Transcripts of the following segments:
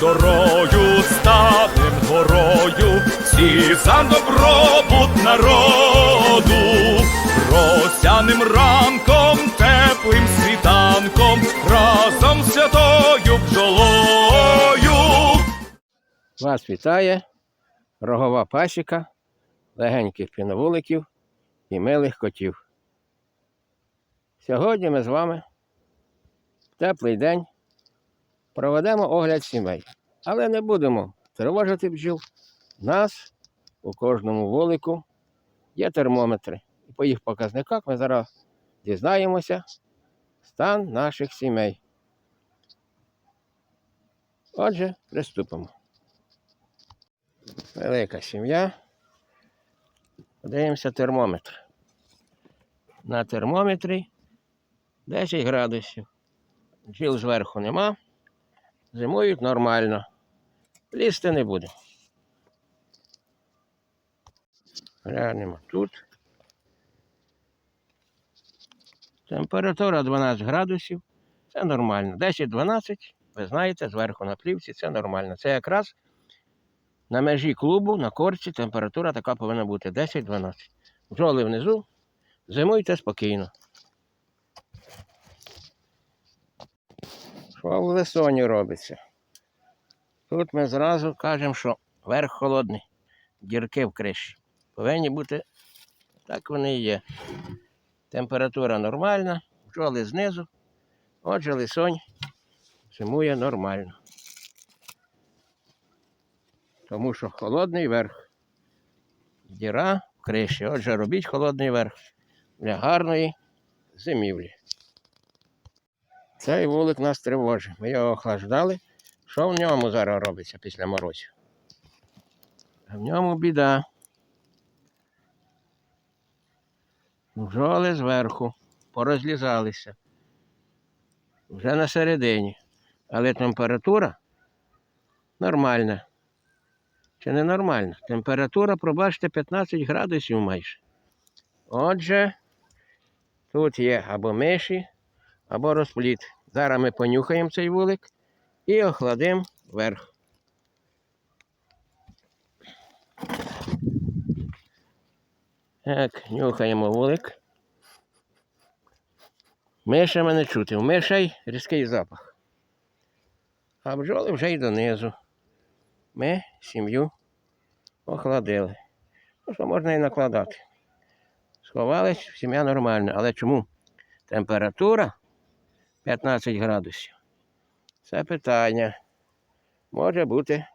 дорою станем горою, всі за добробут народу, росяним ранком, теплим світанком, разом з святою бджолою. Вас вітає рогова пасіка, легеньких піновуликів і милих котів. Сьогодні ми з вами в теплий день проведемо огляд сімей, але не будемо тривожити бджіл. У нас у кожному вулику є термометри. І по їх показниках ми зараз дізнаємося стан наших сімей. Отже, приступимо. Велика сім'я. Подивимося термометр. На термометрі 10 градусів. Джіл зверху нема. Зимують нормально. Лізти не буде. Глянемо тут. Температура 12 градусів. Це нормально. 10-12, ви знаєте, зверху на плівці це нормально. Це якраз на межі клубу, на корці температура така повинна бути 10-12. Бджоли внизу, зимуйте спокійно. Що в лисоні робиться? Тут ми зразу кажемо, що верх холодний, дірки в криші. Повинні бути, так вони і є. Температура нормальна, бджоли знизу. Отже, лисонь зимує нормально тому що холодний верх. Діра в криші. Отже, робіть холодний верх для гарної зимівлі. Цей вулик нас тривожить. Ми його охлаждали. Що в ньому зараз робиться після морозів? В ньому біда. Бджоли зверху порозлізалися. Вже на середині. Але температура нормальна. Чи ненормальна? Температура, пробачте, 15 градусів майже. Отже, тут є або миші, або розпліт. Зараз ми понюхаємо цей вулик і охладимо вверх. Так, нюхаємо вулик. Мишами не чути. У мишей різкий запах. А бджоли вже й донизу ми сім'ю охладили. Ну, що можна і накладати. Сховались, сім'я нормальна. Але чому? Температура 15 градусів. Це питання. Може бути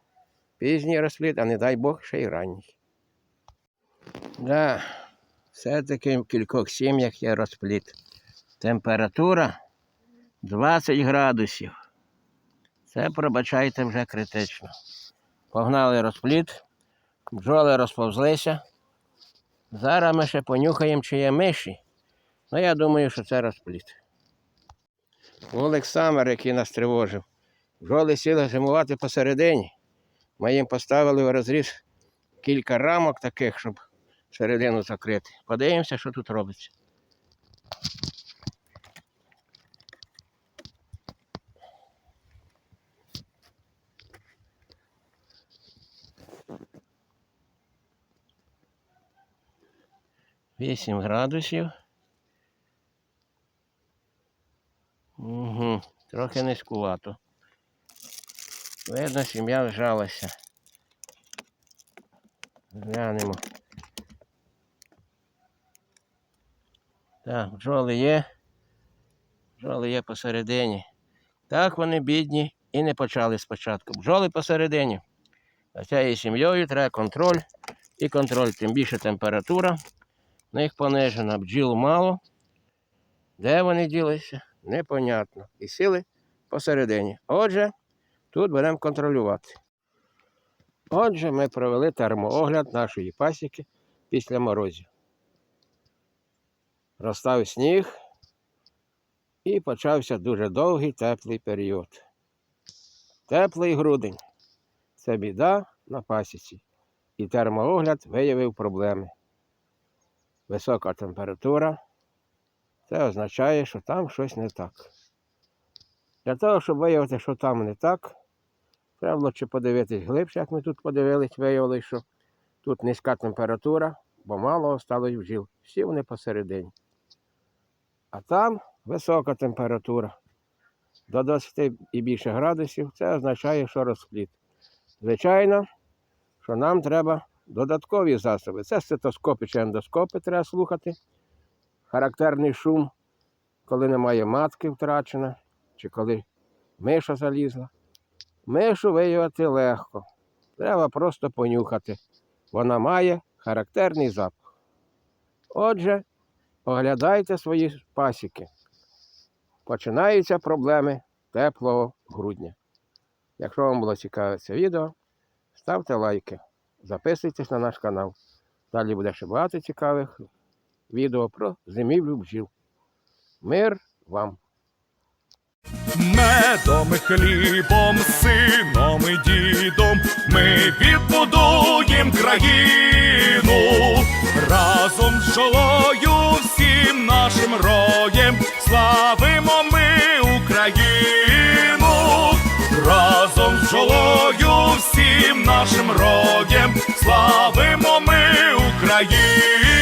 пізній розплід, а не дай Бог ще й ранній. Да, все-таки в кількох сім'ях є розплід. Температура 20 градусів. Це, пробачайте, вже критично. Погнали розпліт, бджоли розповзлися. Зараз ми ще понюхаємо, чи є миші. Ну, я думаю, що це розпліт. Олександр, який нас тривожив. Бджоли сіли зимувати посередині. Ми їм поставили в розріз кілька рамок таких, щоб середину закрити. Подивимося, що тут робиться. Вісім градусів. Трохи низькувато. Видно, сім'я вжалася. Глянемо. Так, бджоли є. Бджоли є посередині. Так вони бідні і не почали спочатку. Бджоли посередині. За цією сім'єю треба контроль і контроль, тим більше температура. В них понижена, бджіл мало. Де вони ділися? Непонятно. І сили посередині. Отже, тут будемо контролювати. Отже, ми провели термоогляд нашої пасіки після морозів. Розстав сніг і почався дуже довгий теплий період. Теплий грудень. Це біда на пасіці. І термоогляд виявив проблеми. Висока температура. Це означає, що там щось не так. Для того, щоб виявити, що там не так, Треба було чи подивитись глибше, як ми тут подивились, виявили, що тут низька температура, бо мало осталось бджіл. Всі вони посередині. А там висока температура. До 20 і більше градусів це означає, що розпліт. Звичайно, що нам треба додаткові засоби. Це стетоскопи чи ендоскопи треба слухати. Характерний шум, коли немає матки втрачена, чи коли миша залізла. Мишу виявити легко. Треба просто понюхати. Вона має характерний запах. Отже, оглядайте свої пасіки. Починаються проблеми теплого грудня. Якщо вам було цікаве це відео, ставте лайки, записуйтесь на наш канал. Далі буде ще багато цікавих відео про зимівлю бджіл. Мир вам! Медом, хлібом, сином і дідом ми відбудуєм країну, разом з шолою всім нашим роєм славимо ми Україну, разом з жолою всім нашим роєм славимо ми Україну.